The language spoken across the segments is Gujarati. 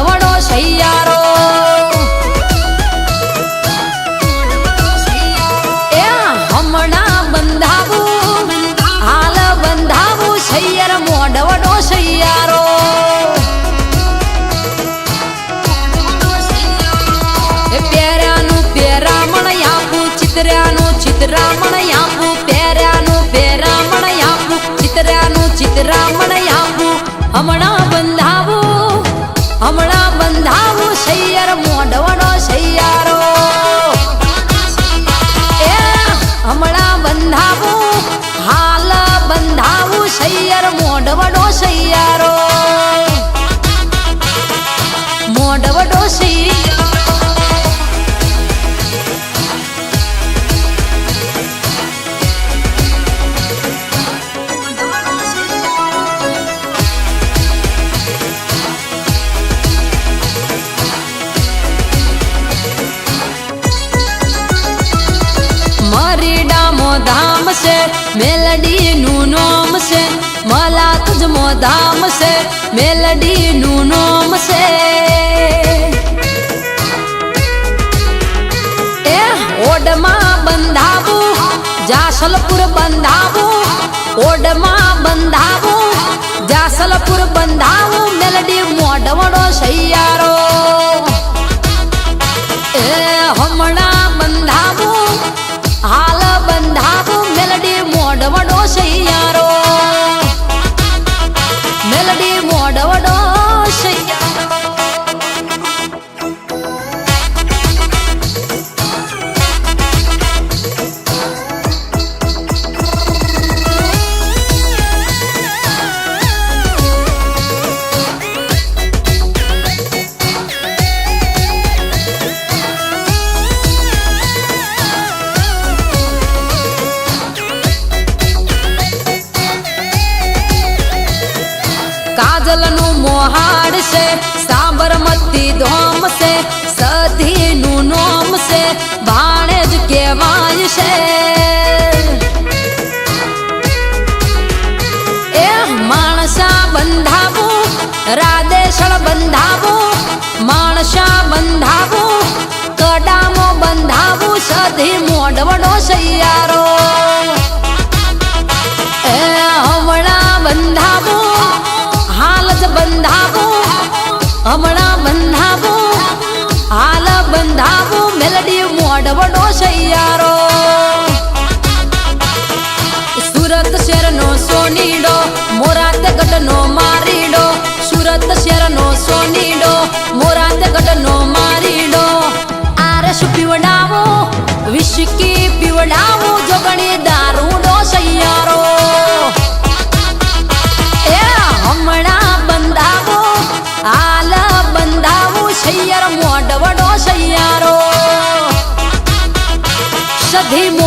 વડો શૈયા ધામ છે, મેલડીનું નોમ છે. એ ઓડમાં બંધાવું, જાસલપુર બંધાવું, ઓડમાં બંધાવું, જાસલપુર બંધાવું, મેલડી મોઢવડો સૈયારો સેલ એ માણસા બંધાવું રાદેશળ બંધાવું, માણસા બંધાવું, કડામો બંધાવું, સધી મોડવડો સૈયારો. એ હમણાં બંધાવું હાલ જ હમણાં બંધાવું, હાલ બંધાવું, મેલડી મોડવડો સૈયારો. Ibrahim.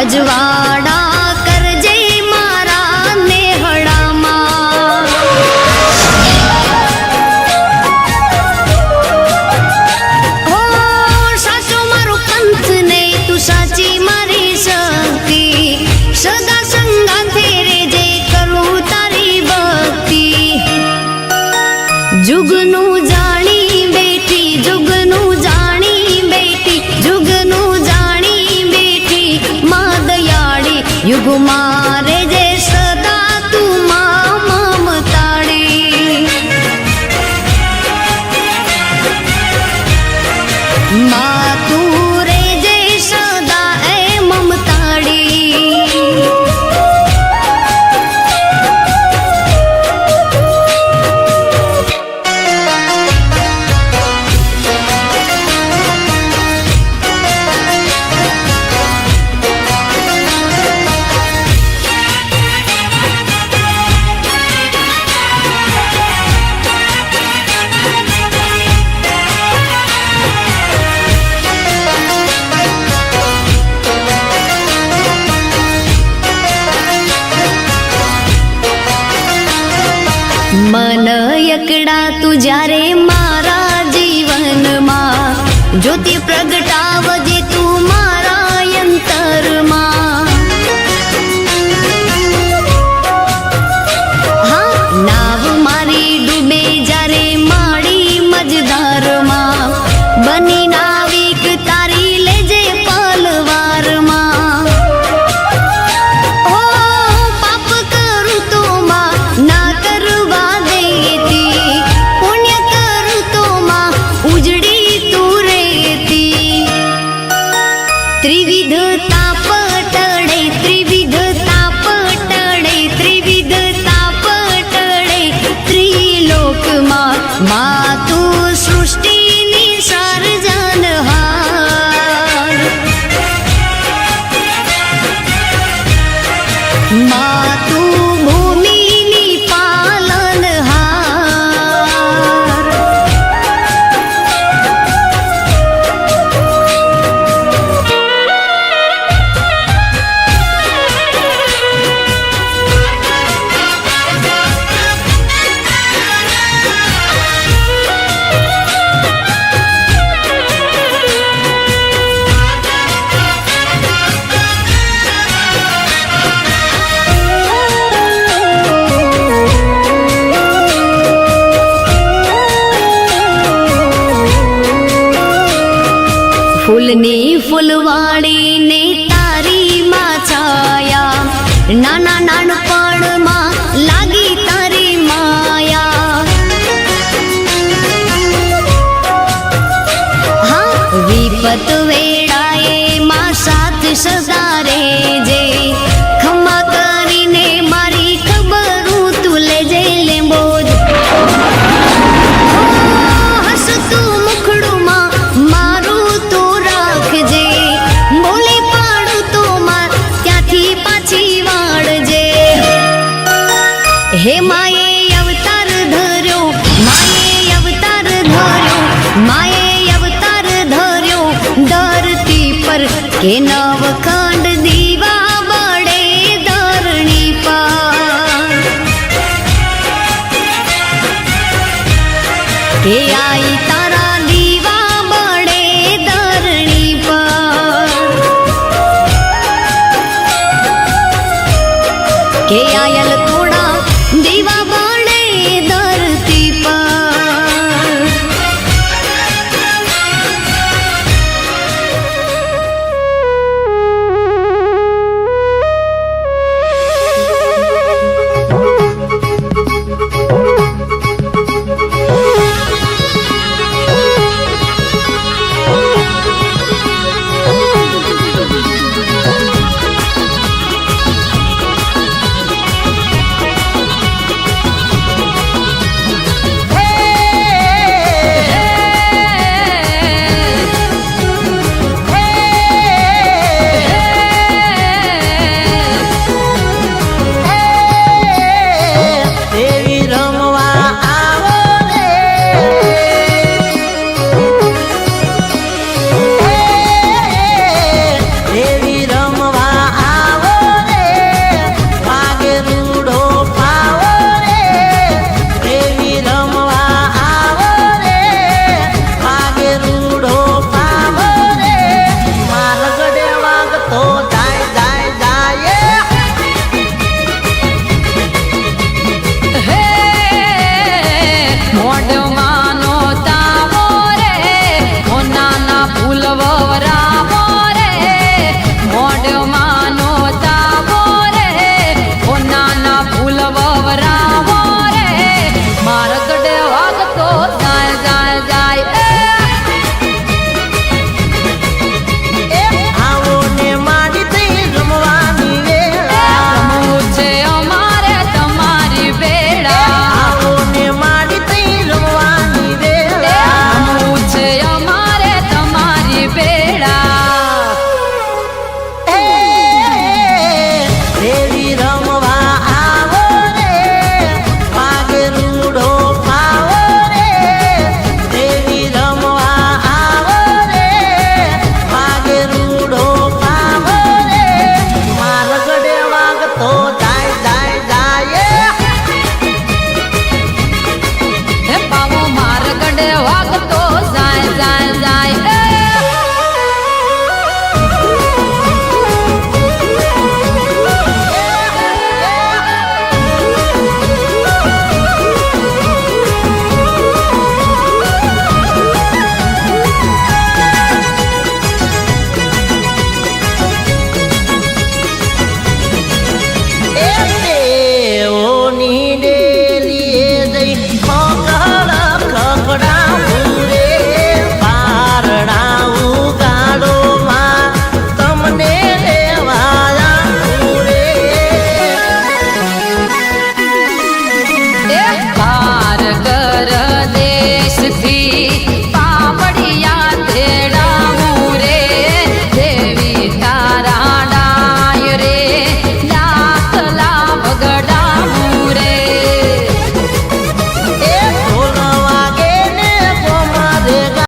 અજવાડા